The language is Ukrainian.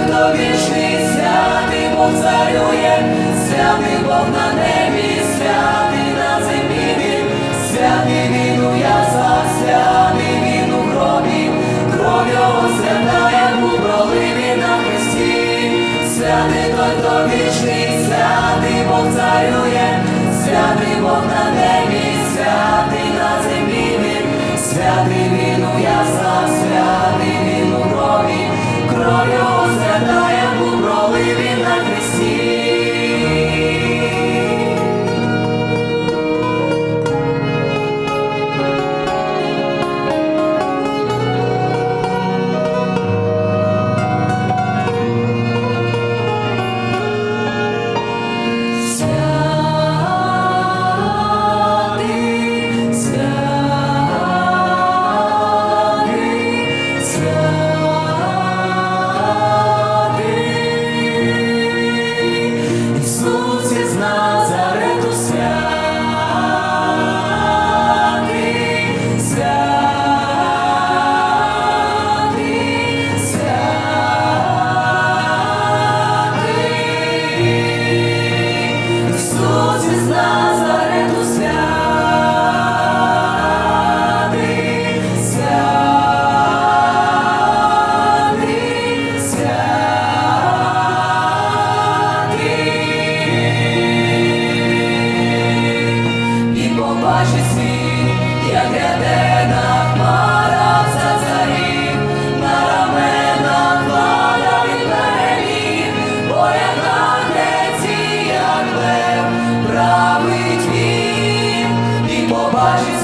хто вічний, святий Бог царює, святий Бог на небі святий. Спасі. pode